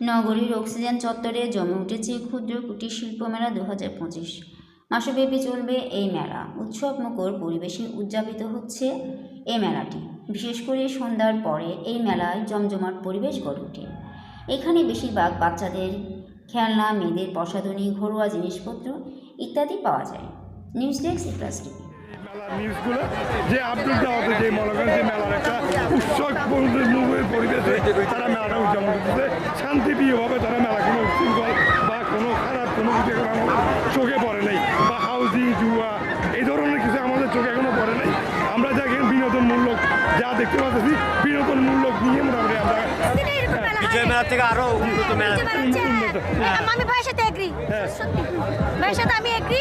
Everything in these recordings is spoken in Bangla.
নগরীর অক্সিজেন চত্বরে জমে উঠেছে ক্ষুদ্র কুটির শিল্প মেলা দু হাজার পঁচিশ। মাসব্যাপী চলবে এই মেলা। উৎসবমুখর পরিবেশে উদযাপিত হচ্ছে এই মেলাটি। বিশেষ করে সন্ধ্যার পরে এই মেলায় জমজমাট পরিবেশ গড়ে ওঠে। এখানে বেশিরভাগ বাচ্চাদের খেলনা, মেয়েদের প্রসাধনী, ঘরোয়া জিনিসপত্র ইত্যাদি পাওয়া যায়। News desk plus TV. শান্তিপ্রিয়ভাবে তারা মেলা কোনো বা কোনো খারাপ কোনো কিছু চোখে পড়ে নাই। বা হাউজিং, জুয়া, এই ধরনের কিছু আমাদের চোখে এখনও পড়ে নাই। আমরা যা বিনোদনমূলক যা দেখতে পাচ্ছি, বিনোদনমূলক নিয়ে মোটামুটি আমরা এরকম মেলা হয়। থেকে আরও উন্নত মেলা। হ্যাঁ। আমি ভাইয়ের সাথে এগ্রি হ্যাঁ। সত্যি। ভাইয়ের সাথে আমি এগ্রি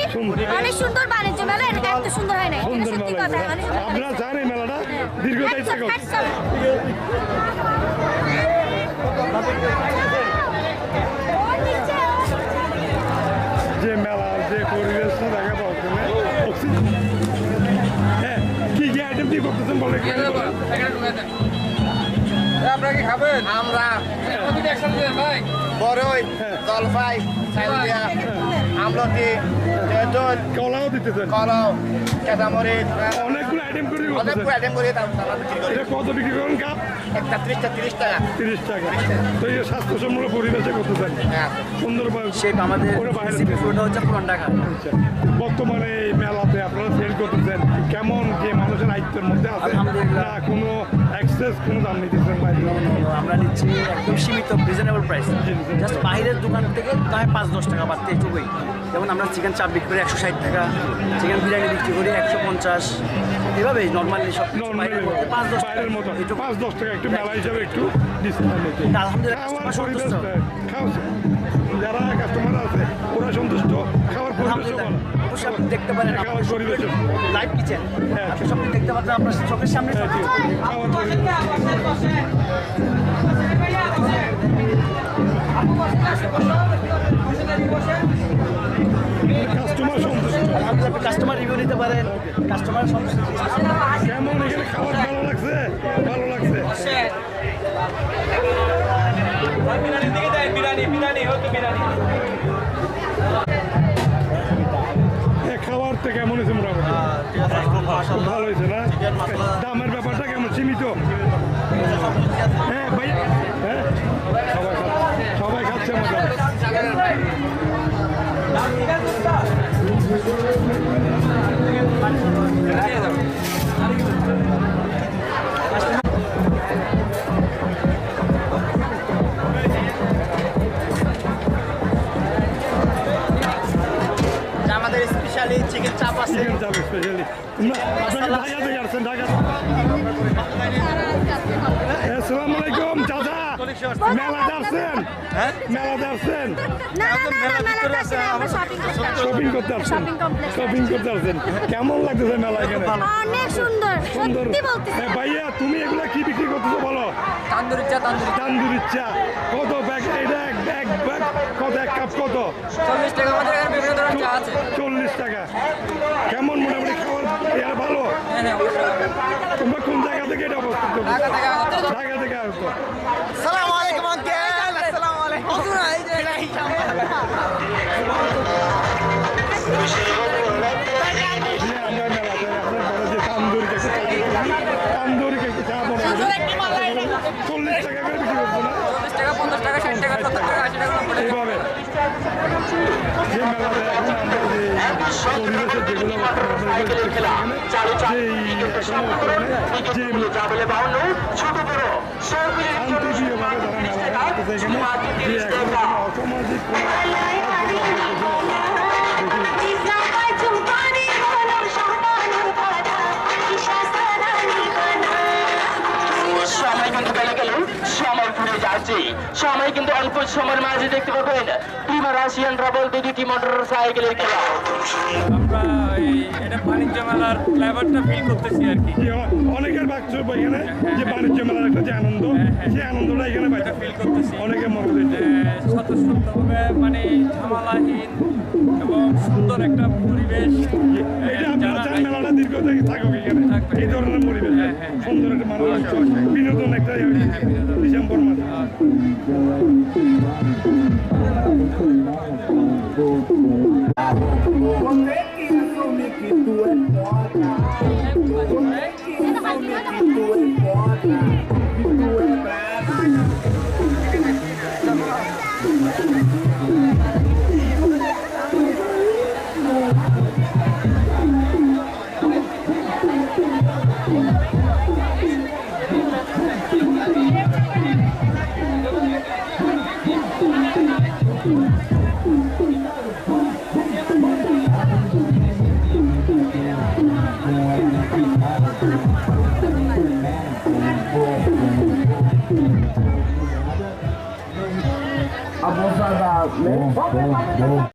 অনেক সুন্দর বাণিজ্য মেলা এটা এত সুন্দর হয় না এটা সত্যি কথা আপনারা জানেন এই মেলাটা? দীর্ঘদায়ী। যে যে পরিবেশটা দেখা হ্যাঁ কি কি আইটেম কি করতেছেন বলে আপনারা কি খাবেন? আমরা একসাথে দেন ভাই বড়ই জলপাই সাইলদিয়া আমলকি তেঁতুল কলাও দিতেছেন। কলাও কেদামরিচ অনেকগুলো আইটেম করে করতেছেন অনেকগুলো আইটেম করে দাম তারা বিক্রি করি এটা কত বিক্রি করেন কাপ? একটা ত্রিশটা তিরিশ টাকা। তিরিশ টাকা। তো এই স্বাস্থ্যসম্মত পরিবেশে করতেছেন হ্যাঁ। সুন্দর আমাদের হচ্ছে পুরান ঢাকা আচ্ছা। বর্তমানে এই মেলাতে আপনারা সেল করতেছেন। কেমন যে মানুষের আয়ত্তের মধ্যে আছে। না কোনো এক্সেস কোনো দাম নিতেছেন? বাইরে তো একদম সীমিত রিজনেবল প্রাইস জাস্ট বাইরের দোকান থেকে তাই পাঁচ দশ টাকা বাড়তে এইটুকুই যেমন আমরা চিকেন চাপ বিক্রি করি একশো ষাট টাকা চিকেন বিরিয়ানি বিক্রি করি একশো পঞ্চাশ। এভাবেই নর্মালি সব পাঁচ দশ মতো। টাকা পাঁচ দশ টাকা একটু মেলা হিসাবে একটু আলহামদুলিল্লাহ যারা কাস্টমার আছে ওরা সন্তুষ্ট। খাওয়ার পরিবেশ আলহামদুলিল্লাহ। অবশ্যই আপনি দেখতে পারেন। খাওয়ার লাইভ কিচেন হ্যাঁ। আপনি সব দেখতে পাচ্ছেন আপনার চোখের সামনে। খাওয়ার নিতে পারেন কাস্টমার সন্তুষ্ট কেমন এখানে খাবার ভালো লাগছে? ভালো লাগছে। এ, স্পেশালি চিকেন চাপ আছে স্পেশালি আসসালামু আলাইকুম চাচা মেলাতে আসছেন মেলাতে আসছেন না না না না মেলাতে আসি না, আমরা শপিং করতে আসি। শপিং করতে আসছেন? শপিং করতে আসছেন কেমন লাগতেছে মেলা এখানে? অনেক সুন্দর ভাইয়া তুমি এগুলা কি বিক্রি করতেছো বলো? তান্দুরি চা তান্দুরি তান্দুরি চা কত ব্যাগ? এটা এক ব্যাগ ব্যাগ? কত এক কাপ কত? চল্লিশ টাকা আমাদের এখানে বিভিন্ন ধরনের চা আছে। চল্লিশ টাকা কেমন মোটামুটি খাবার ইয়ার ভালো তোমরা কোন জায়গা থেকে এটা থেকে আসতো সালাম আলাইকুম আঙ্কেল। আসসালামু। আলাইকুম। এই যে চল্লিশ টাকা করে বিক্রি না? চল্লিশ টাকা পঞ্চাশ টাকা ষাট টাকা সত্তর টাকা আশি টাকা। এইভাবে। যে মেলাতে এখন আমরা যে পরিবেশের যেগুলো দেখতেছি এখানে, বর্তমানে যে শান্তিপ্রিয়ভাবে তারা মেলা করতেছে এখন সময় কিন্তু অল্প সময়ের মাঝে দেখতে পাবেন টিম রাশিয়ান রাবল দুটি মোটর সাইকেলের খেলা। আমরা এই এটা বাণিজ্য মেলার ফ্লেভারটা ফিল করতেছি আর কি। যে অনেকের বাচ্চা এখানে যে বাণিজ্য মেলার একটা যে আনন্দ সেই আনন্দটা এখানে পাইতে ফিল করতেছি। অনেকে মনে স্বতঃস্ফূর্তভাবে মানে ঝামেলাহীন এবং সুন্দর একটা পরিবেশ। এটা কেউ দেখি থাকুক এখানে এই ধরনের পরিবেশ সুন্দর একটা মানুষ বিনোদন একটা ডিসেম্বর মাস Thank you. Abusada, né? Vamos